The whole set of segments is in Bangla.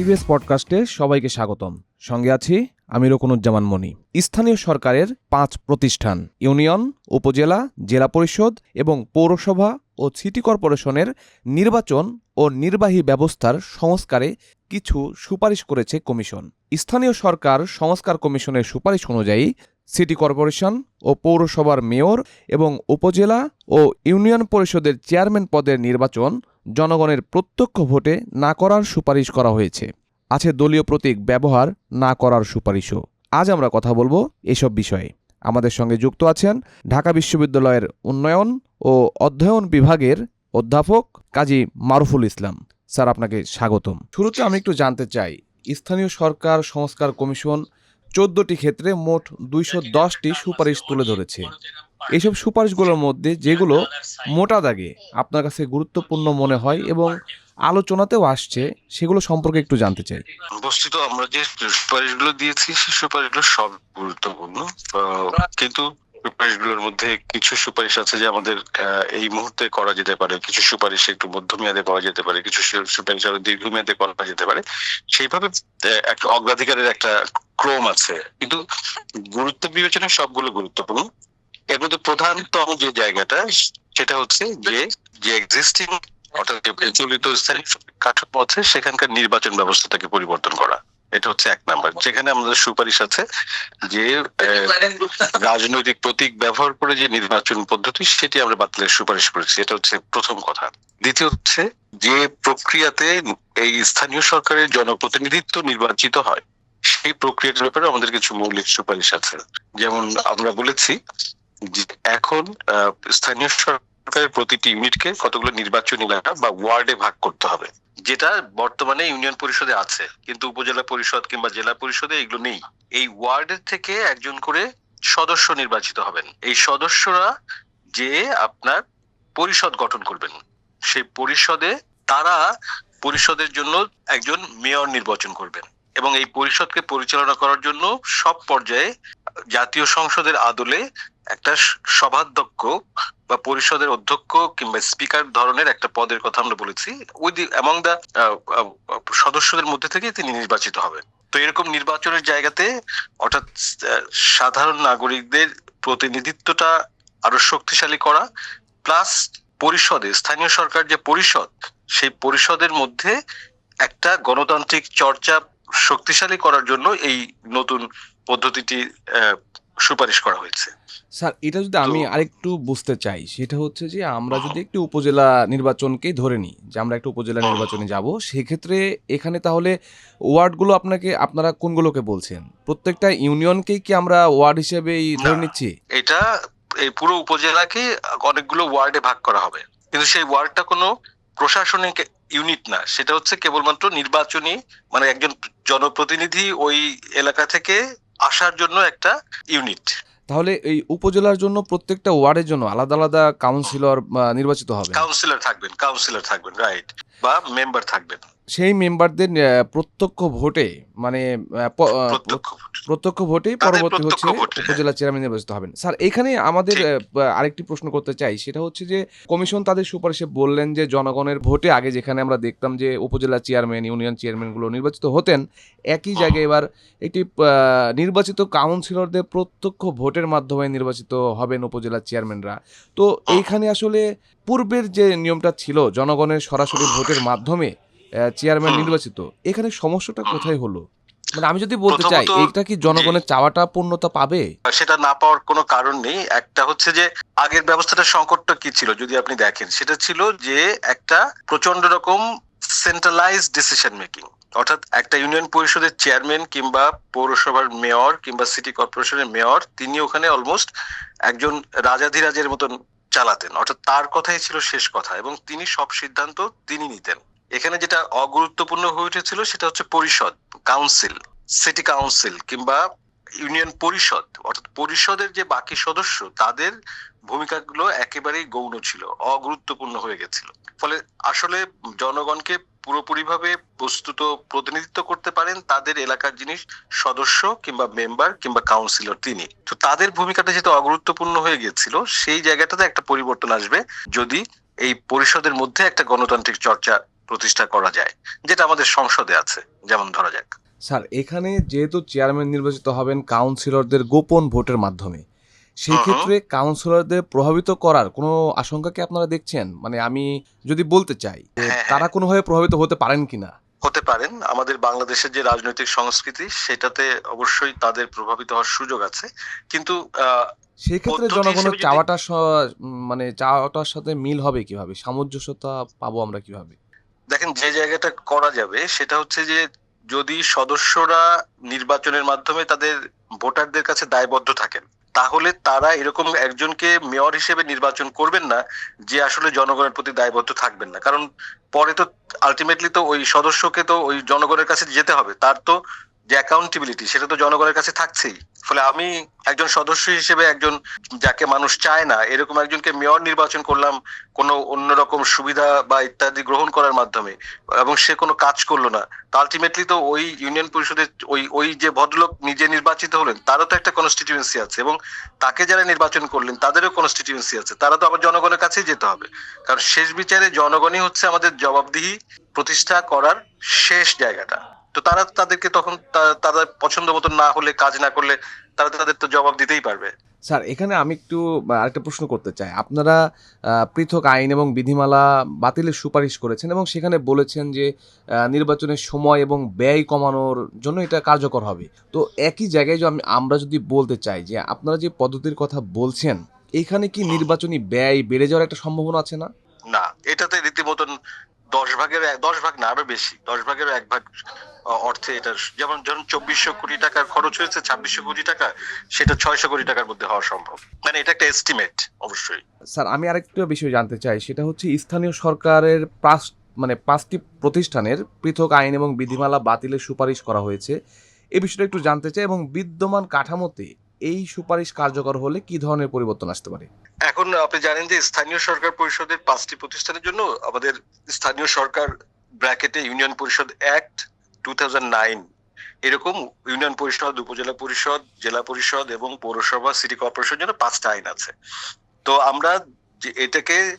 টিভিএস পডকাস্টে সবাইকে স্বাগতম। সঙ্গে আছি আমি রকুনুজ্জামান মনি। স্থানীয় সরকারের পাঁচ প্রতিষ্ঠান, ইউনিয়ন, উপজেলা, জেলা পরিষদ এবং পৌরসভা ও সিটি কর্পোরেশনের নির্বাচন ও নির্বাহী ব্যবস্থার সংস্কারে কিছু সুপারিশ করেছে কমিশন। স্থানীয় সরকার সংস্কার কমিশনের সুপারিশ অনুযায়ী সিটি কর্পোরেশন ও পৌরসভার মেয়র এবং উপজেলা ও ইউনিয়ন পরিষদের চেয়ারম্যান পদের নির্বাচন জনগণের প্রত্যক্ষ ভোটে না করার সুপারিশ করা হয়েছে। আছে দলীয় প্রতীক ব্যবহার না করার সুপারিশও। আজ আমরা কথা বলব এসব বিষয়ে। আমাদের সঙ্গে যুক্ত আছেন ঢাকা বিশ্ববিদ্যালয়ের উন্নয়ন ও অধ্যয়ন বিভাগের অধ্যাপক কাজী মারুফুল ইসলাম। স্যার, আপনাকে স্বাগতম। শুরুতে আমি একটু জানতে চাই, স্থানীয় সরকার সংস্কার কমিশন চোদ্দটি ক্ষেত্রে মোট দুইশো দশটি সুপারিশ তুলে ধরেছে। এইসব সুপারিশগুলোর মধ্যে যেগুলো মোটা দাগে আপনার কাছে গুরুত্বপূর্ণ মনে হয় এবং আলোচনাতেও আসছে, সেগুলো সম্পর্কে একটু জানতে চাই। বস্তুত আমরা যে সুপারিশগুলো দিয়েছি, সেই সুপারিশগুলো সব গুরুত্বপূর্ণ। কিন্তু সুপারিশগুলোর মধ্যে কিছু সুপারিশ আছে যে আমাদের এই মুহূর্তে করা যেতে পারে। কিছু সুপারিশ একটু মধ্যমেয়াদে করা যেতে পারে, কিছু সুপারিশ আরও দীর্ঘমেয়াদে করা যেতে পারে। সেইভাবে একটা অগ্রাধিকারের একটা ক্রম আছে। কিন্তু গুরুত্ব বিবেচনা সবগুলো গুরুত্বপূর্ণ। এর মধ্যে প্রধানতম যে জায়গাটা, সেটা হচ্ছে যে যে এক্সিস্টিং অর্থাৎ প্রচলিত কাঠামো আছে, সেখানকার নির্বাচন ব্যবস্থাটাকে পরিবর্তন করা। এটা হচ্ছে এক নাম্বার। যেখানে আমাদের সুপারিশ আছে যে রাজনৈতিক প্রতীক ব্যবহার করে যে নির্বাচন পদ্ধতি, সেটি আমরা বাতিলের সুপারিশ করেছি। এটা হচ্ছে প্রথম কথা। দ্বিতীয় হচ্ছে যে প্রক্রিয়াতে এই স্থানীয় সরকারের জনপ্রতিনিধিত্ব নির্বাচিত হয়। সেই প্রক্রিয়াটার ব্যাপারে আমাদের কিছু মৌলিক সুপারিশ আছে। যেমন আমরা বলেছি এখন স্থানীয় সরকারের প্রতিটি ইউনিটকে কতগুলো নির্বাচনী এলাকা বা ওয়ার্ডে ভাগ করতে হবে, যেটা বর্তমানে ইউনিয়ন পরিষদে আছে, কিন্তু উপজেলা পরিষদ কিংবা জেলা পরিষদে এগুলো নেই। এই ওয়ার্ডের থেকে একজন করে সদস্য নির্বাচিত হবেন। এই সদস্যরা যে আপনার পরিষদ গঠন করবেন, সেই পরিষদে তারা পরিষদের জন্য একজন মেয়র নির্বাচন করবেন এবং এই পরিষদকে পরিচালনা করার জন্য সব পর্যায়ে জাতীয় সংসদের আদলে একটা সভাধ্যক্ষ বা পরিষদের অধ্যক্ষ কিংবা স্পিকার ধরনের একটা পদের কথা আমরা বলেছি। উইথ অ্যামং দ্য সদস্যদের মধ্যে থেকে তিনি নির্বাচিত হবেন। তো এরকম নির্বাচনের জায়গাতে অর্থাৎ সাধারণ নাগরিকদের প্রতিনিধিত্বটা আরও শক্তিশালী করা, প্লাস পরিষদে, স্থানীয় সরকার যে পরিষদ, সেই পরিষদের মধ্যে একটা গণতান্ত্রিক চর্চা শক্তিশালী করার জন্য এই নতুন পদ্ধতিটি সুপারিশ করা হয়েছে। স্যার এটা যদি আমি আরেকটু বুঝতে চাই সেটা হচ্ছে যে আমরা যদি একটি উপজেলা নির্বাচনকেই ধরে নিই যে আমরা একটা উপজেলা নির্বাচনে যাব সেক্ষেত্রে এখানে তাহলে ওয়ার্ডগুলো আপনাকে আপনারা কোনগুলোকে বলছেন? প্রত্যেকটা ইউনিয়নকেই কি আমরা ওয়ার্ড হিসেবেই ধরে নিচ্ছি? এটা এই পুরো উপজেলাকে অনেকগুলো ওয়ার্ডে ভাগ করা হবে। কিন্তু সেই ওয়ার্ডটা কোনো প্রশাসনিক ইউনিট না সেটা হচ্ছে কেবলমাত্র নির্বাচনী মানে একজন জনপ্রতিনিধি ওই এলাকা থেকে আসার জন্য একটা ইউনিট তাহলে এই উপজেলার জন্য প্রত্যেকটা ওয়ার্ডের জন্য আলাদা আলাদা কাউন্সিলর নির্বাচিত হবে। কাউন্সিলর থাকবেন কাউন্সিলর থাকবেন রাইট বা মেম্বার থাকবেন। সেই মেম্বারদের প্রত্যক্ষ ভোটে মানে প্রত্যক্ষ ভোটে। পরবর্তী হচ্ছে হ্যাঁ। উপজেলা চেয়ারম্যান নির্বাচিত হবেন। স্যার এখানে আমাদের আরেকটি প্রশ্ন করতে চাই সেটা হচ্ছে যে কমিশন তাদের সুপারিশে বললেন যে জনগণের ভোটে আগে যেখানে আমরা দেখতাম যে উপজেলা চেয়ারম্যান ইউনিয়ন চেয়ারম্যানগুলো নির্বাচিত হতেন একই জায়গায় এবার একটি নির্বাচিত কাউন্সিলরদের প্রত্যক্ষ ভোটের মাধ্যমে নির্বাচিত হবেন উপজেলা চেয়ারম্যানরা। তো এইখানে আসলে পূর্বের যে নিয়মটা ছিল জনগণের সরাসরি ভোটের মাধ্যমে চেয়ারম্যান নির্বাচিত এখানে সমস্যাটা কোথায় হলো? মানে আমি যদি বলতে চাই এইটা কি জনগণের চাওয়াটা পূর্ণতা পাবে? সেটা না পাওয়ার কোনো কারণ নেই। একটা হচ্ছে যে আগের ব্যবস্থাটার সংকটটা কি ছিল যদি আপনি দেখেন সেটা ছিল যে একটা প্রচণ্ড রকম সেন্ট্রালাইজ ডিসিশন মেকিং অর্থাৎ একটা ইউনিয়ন পরিষদের চেয়ারম্যান কিংবা পৌরসভার মেয়র কিংবা সিটি কর্পোরেশনের মেয়র তিনি ওখানে অলমোস্ট একজন রাজাধিরাজের মতন চালাতেন। অর্থাৎ তার কথাই ছিল শেষ কথা এবং তিনি সব সিদ্ধান্ত তিনি নিতেন। এখানে যেটা অগুরুত্বপূর্ণ হয়ে উঠেছিল সেটা হচ্ছে পরিষদ কাউন্সিল সিটি কাউন্সিল কিংবা ইউনিয়ন পরিষদ। অর্থাৎ পরিষদের যে বাকি সদস্য, তাদের ভূমিকাগুলো একেবারেই গৌণ ছিল, অগুরুত্বপূর্ণ হয়ে গেছিল। ফলে আসলে জনগণকে পুরোপুরিভাবে বস্তুত প্রতিনিধিত্ব করতে পারেন তাদের এলাকার জিনিস সদস্য কিংবা মেম্বার কিংবা কাউন্সিলর তিনি। তো তাদের ভূমিকাটা যেহেতু অগুরুত্বপূর্ণ হয়ে গেছিল, সেই জায়গাটাতে একটা পরিবর্তন আসবে। যদি এই পরিষদের মধ্যে একটা গণতান্ত্রিক চর্চা প্রতিষ্ঠা করা যায় যেটা আমাদের সংসদে আছে যেমন ধরা যাক। স্যার এখানে যেহেতু চেয়ারম্যান নির্বাচিত হবেন কাউন্সিলরদের গোপন ভোটের মাধ্যমে সেই। ক্ষেত্রে কাউন্সিলরদের প্রভাবিত করার কোনো আশঙ্কা কি আপনারা দেখছেন? মানে আমি যদি বলতে চাই হ্যাঁ, হ্যাঁ। তারা কোনোভাবে প্রভাবিত হতে পারেন কিনা? হতে পারেন। আমাদের বাংলাদেশের যে রাজনৈতিক সংস্কৃতি সেটাতে অবশ্যই তাদের প্রভাবিত হওয়ার সুযোগ আছে। কিন্তু সেই ক্ষেত্রে জনগণের চাওয়াটা মানে চাওয়াটার সাথে মিল হবে কীভাবে? সামঞ্জস্যতা পাবো আমরা কীভাবে? দেখেন যে জায়গাটা করা যাবে, সেটা হচ্ছে যে যদি সদস্যরা নির্বাচনের মাধ্যমে তাদের ভোটারদের কাছে দায়বদ্ধ থাকেন, তাহলে তারা এরকম একজনকে মেয়র হিসেবে নির্বাচন করবেন না, যে আসলে জনগণের প্রতি দায়বদ্ধ থাকবেন না। কারণ পরে তো আলটিমেটলি তো ওই সদস্যকে তো ওই জনগণের কাছে যেতে হবে, তার তো যে অ্যাকাউন্টেবিলিটি সেটা তো জনগণের কাছে থাকছেই। ফলে আমি একজন সদস্য হিসেবে একজন যাকে মানুষ চায় না, এরকম একজনকে মেয়র নির্বাচন করলাম, কোনো অন্যরকম সুবিধা বা ইত্যাদি গ্রহণ করার মাধ্যমে, এবং সে কোনো কাজ করল না, তো আলটিমেটলি তো ওই ইউনিয়ন পরিষদের ওই ওই যে ভদ্রলোক নিজে নির্বাচিত হলেন, তারও তো একটা কনস্টিটিউয়েন্সি আছে, এবং তাকে যারা নির্বাচন করলেন, তাদেরও কনস্টিটিউয়েন্সি আছে, তারা তো আবার জনগণের কাছেই যেতে হবে। কারণ শেষ বিচারে জনগণই হচ্ছে আমাদের জবাবদিহি, প্রতিষ্ঠা করার শেষ জায়গাটা। তো তারা তাদেরকে তখন তা- তাদের পছন্দ মতো না হলে কাজ না করলে তারা তাদের তো জবাব দিতেই পারবে। স্যার এখানে আমি একটু আরেকটা প্রশ্ন করতে চাই। আপনারা পৃথক আইন এবং বিধিমালা বাতিলের সুপারিশ করেছেন এবং সেখানে বলেছেন যে নির্বাচনের সময় এবং ব্যয় কমানোর জন্য এটা কার্যকর হবে। তো একই জায়গায় যে আমি আমরা যদি বলতে চাই যে আপনারা যে পদ্ধতির কথা বলছেন এখানে কি নির্বাচনী ব্যয় বেড়ে যাওয়ার একটা সম্ভাবনা আছে না? না এটাতে রীতিমতন দশ ভাগের দশ ভাগ না, আরও বেশি। দশ ভাগের এক ভাগ অর্থে এটা যেমন ধরুন চব্বিশশো কোটি টাকার খরচ হয়েছে, ছাব্বিশশো কোটি টাকা, সেটা ছয়শো কোটি টাকার মধ্যে হওয়া সম্ভব। মানে এটা একটা এস্টিমেট অবশ্যই। স্যার, আমি আরেকটা বিষয় জানতে চাই, সেটা হচ্ছে স্থানীয় সরকারের পাঁচ মানে পাঁচটি প্রতিষ্ঠানের পৃথক আইন এবং বিধিমালা বাতিলের সুপারিশ করা হয়েছে। এ বিষয়টা একটু জানতে চাই এবং বিদ্যমান কাঠামোতে এই সুপারিশ কার্যকর হলে কি ধরনের পরিবর্তন আসতে পারে? এখন আপনি জানেন যে স্থানীয় সরকার পরিষদের পাঁচটি প্রতিষ্ঠানের জন্য আমাদের স্থানীয় সরকার ব্র্যাকেটে ইউনিয়ন পরিষদ অ্যাক্ট টু এরকম ইউনিয়ন পরিষদ, উপজেলা পরিষদ, জেলা পরিষদ এবং পৌরসভা, সিটি কর্পোরেশন জন্য পাঁচটা আইন আছে। তো আমরা এটাকে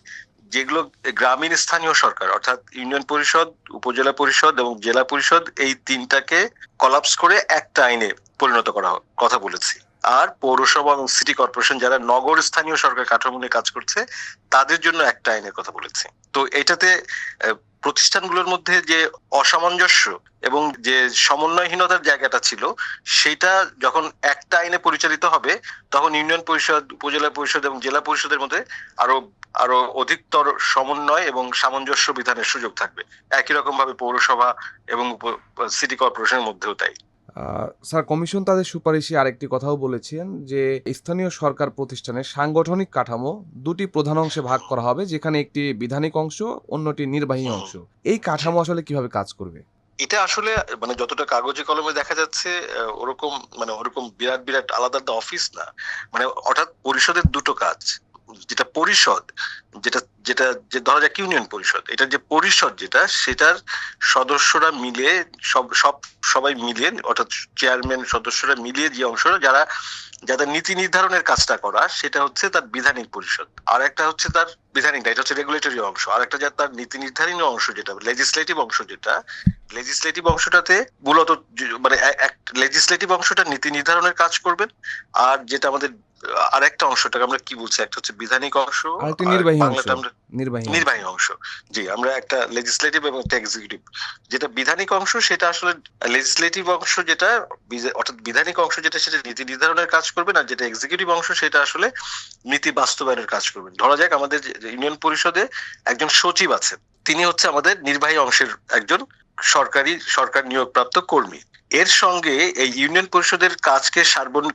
যেগুলো গ্রামীণ স্থানীয় সরকার, অর্থাৎ ইউনিয়ন পরিষদ, উপজেলা পরিষদ এবং জেলা পরিষদ, এই তিনটাকে কলাপস করে একটা আইনে পরিণত করা কথা বলেছি। আর পৌরসভা এবং সিটি কর্পোরেশন যারা নগর স্থানীয় সরকার কাঠামো নিয়ে কাজ করছে, তাদের জন্য একটা আইনের কথা বলেছি। তো এটাতে প্রতিষ্ঠানগুলোর মধ্যে যে অসামঞ্জস্য এবং যে সমন্বয়হীনতার জায়গাটা ছিল, সেটা যখন একটা আইনে পরিচালিত হবে, তখন ইউনিয়ন পরিষদ, উপজেলা পরিষদ এবং জেলা পরিষদের মধ্যে আরও আরও অধিকতর সমন্বয় এবং সামঞ্জস্য বিধানের সুযোগ থাকবে। একই রকম ভাবে পৌরসভা এবং সিটি কর্পোরেশনের মধ্যেও তাই। স্যার কমিশন তাদের সুপারিশে আরেকটি কথাও বলেছেন যে স্থানীয় সরকার প্রতিষ্ঠানের সাংগঠনিক কাঠামো দুটি প্রধান অংশে ভাগ করা হবে যেখানে একটি বিধানিক অংশ অন্যটি নির্বাহী অংশ। এই কাঠামো আসলে কীভাবে কাজ করবে? এটা আসলে মানে যতটা কাগজে কলমে দেখা যাচ্ছে ওরকম মানে ওরকম বিরাট বিরাট আলাদা আলাদা অফিস না। মানে অর্থাৎ পরিষদের দুটো কাজ যেটা পরিষদ যেটা যেটা যে ধরা যাক ইউনিয়ন পরিষদ, এটা যে পরিষদ যেটা, সেটার সদস্যরা মিলে সব সব সবাই মিলে, অর্থাৎ চেয়ারম্যান সদস্যরা মিলিয়ে যে অংশটা, যারা, যাদের নীতি নির্ধারণের কাজটা করা, সেটা হচ্ছে তার বিধানিক পরিষদ। আর একটা হচ্ছে তার বিধানিক না এটা হচ্ছে রেগুলেটরি অংশ। আর একটা যা তার নীতি নির্ধারণী অংশ যেটা লেজিসলেটিভ অংশ যেটা লেজিসলেটিভ অংশটাতে মূলত মানে লেজিসলেটিভ অংশটা নীতি নির্ধারণের কাজ করবেন আর যেটা আমাদের আর একটা অংশটাকে আমরা কি বলছি একটা হচ্ছে বিধানিক অংশ নির্বাহী অংশ জি আমরা একটা লেজিসলেটিভ এবং একটা এক্সিকিউটিভ যেটা বিধানিক অংশ সেটা আসলে লেজিসলেটিভ অংশ যেটা অর্থাৎ বিধানিক অংশ যেটা সেটা নীতি নির্ধারণের কাজ করবে না যেটা এক্সিকিউটিভ অংশ সেটা আসলে নীতি বাস্তবায়নের কাজ করবেন। ধরা যাক আমাদের যে- ইউনিয়ন পরিষদে একজন সচিব আছেন। তিনি হচ্ছে আমাদের নির্বাহী অংশের একজন সরকারি, সরকার নিয়োগপ্রাপ্ত কর্মী। এর সঙ্গে এই ইউনিয়ন পরিষদের কাজকে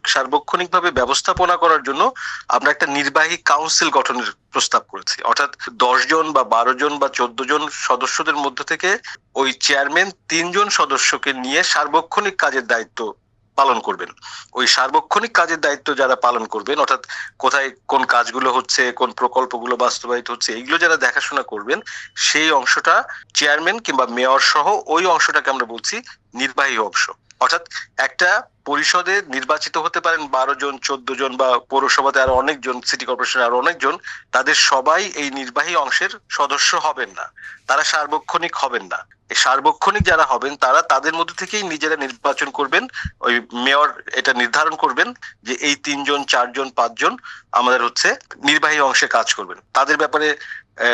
সার্বক্ষণিকভাবে ব্যবস্থাপনা করার জন্য আমরা একটা নির্বাহী কাউন্সিল গঠনের প্রস্তাব করেছি। অর্থাৎ দশ জন বা বারো জন বা চোদ্দ জন সদস্যদের মধ্য থেকে ওই চেয়ারম্যান তিনজন সদস্যকে নিয়ে সার্বক্ষণিক কাজের দায়িত্ব পালন করবেন। ওই সার্বক্ষণিক কাজের দায়িত্ব যারা পালন করবেন, অর্থাৎ কোথায় কোন কাজগুলো হচ্ছে, কোন প্রকল্পগুলো বাস্তবায়িত হচ্ছে, এইগুলো যারা দেখাশোনা করবেন, সেই অংশটা চেয়ারম্যান কিংবা মেয়র সহ ওই অংশটাকে আমরা বলছি নির্বাহী অংশ। অর্থাৎ একটা পরিষদে নির্বাচিত হতে পারেন বারো জন, চোদ্দ জন বা পৌরসভাতে আরও অনেকজন, সিটি কর্পোরেশনে আরও অনেকজন, তাদের সবাই এই নির্বাহী অংশের সদস্য হবেন না। তারা সার্বক্ষণিক হবেন না। সার্বক্ষণিক যারা হবেন, তারা তাদের মধ্যে থেকেই নিজেরা নির্বাচন করবেন। ওই মেয়র এটা নির্ধারণ করবেন যে এই তিনজন, চারজন, পাঁচজন আমাদের হচ্ছে নির্বাহী অংশে কাজ করবেন। তাদের ব্যাপারে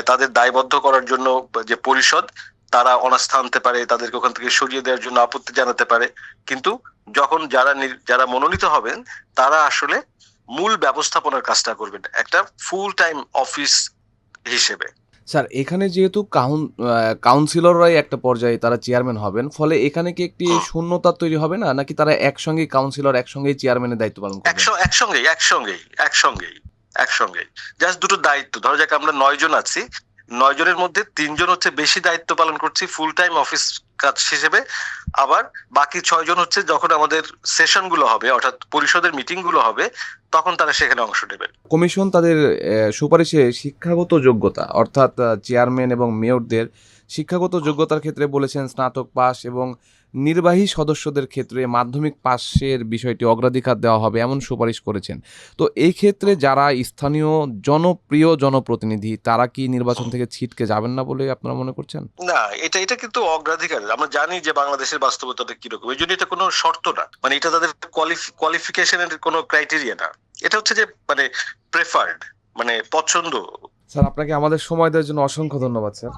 তাদের দায়বদ্ধ করার জন্য যে পরিষদ, তারা অনাস্থা আনতে পারে, তাদেরকে ওখান থেকে সরিয়ে দেওয়ার জন্য আপত্তি জানাতে পারে। কিন্তু যখন যারা যারা মনোনীত হবেন, তারা আসলে মূল ব্যবস্থাপনার কাজটা করবেন। একটা ফুল টাইম অফিস হিসেবে। স্যার এখানে যেহেতু কাউন কাউন্সিলররাই একটা পর্যায়ে তারা চেয়ারম্যান হবেন ফলে এখানে কি একটি শূন্যতা তৈরি হবে না? নাকি তারা একসঙ্গেই কাউন্সিলর একসঙ্গেই চেয়ারম্যানের দায়িত্ব পালন করবে একসঙ্গেই একসঙ্গেই একসঙ্গেই একসঙ্গেই। জাস্ট দুটো দায়িত্ব ধরো যাক আমরা নয় জন আছি। নয় জনের মধ্যে তিনজন হচ্ছে বেশি দায়িত্ব পালন করছি ফুল টাইম অফিস কাজ হিসেবে। আবার বাকি ছয় জন হচ্ছে যখন আমাদের সেশনগুলো হবে, অর্থাৎ পরিষদের মিটিংগুলো হবে, তখন তারা সেখানে অংশ নেবে কমিশন তাদের সুপারিশে শিক্ষাগত যোগ্যতা, অর্থাৎ চেয়ারম্যান এবং মেয়রদের শিক্ষাগত যোগ্যতার ক্ষেত্রে বলেছেন স্নাতক পাস এবং নির্বাহী সদস্যদের ক্ষেত্রে মাধ্যমিক পাশের বিষয়টি অগ্রাধিকার দেওয়া হবে এমন সুপারিশ করেছেন। তো এই ক্ষেত্রে যারা স্থানীয় জনপ্রিয় জনপ্রতিনিধি তারা কি নির্বাচন থেকে ছিটকে যাবেন না বলে আপনারা মনে করছেন? না এটা এটা কিন্তু অগ্রাধিকার আমরা জানি যে বাংলাদেশের বাস্তবতাটা কীরকম। এই জন্য এটা কোনো শর্ত না। মানে এটা তাদের কোয়ালিফিকেশনের কোনো ক্রাইটেরিয়া না। এটা হচ্ছে যে মানে প্রেফার্ড মানে পছন্দ। স্যার আপনাকে আমাদের সময় দেওয়ার জন্য অসংখ্য ধন্যবাদ স্যার।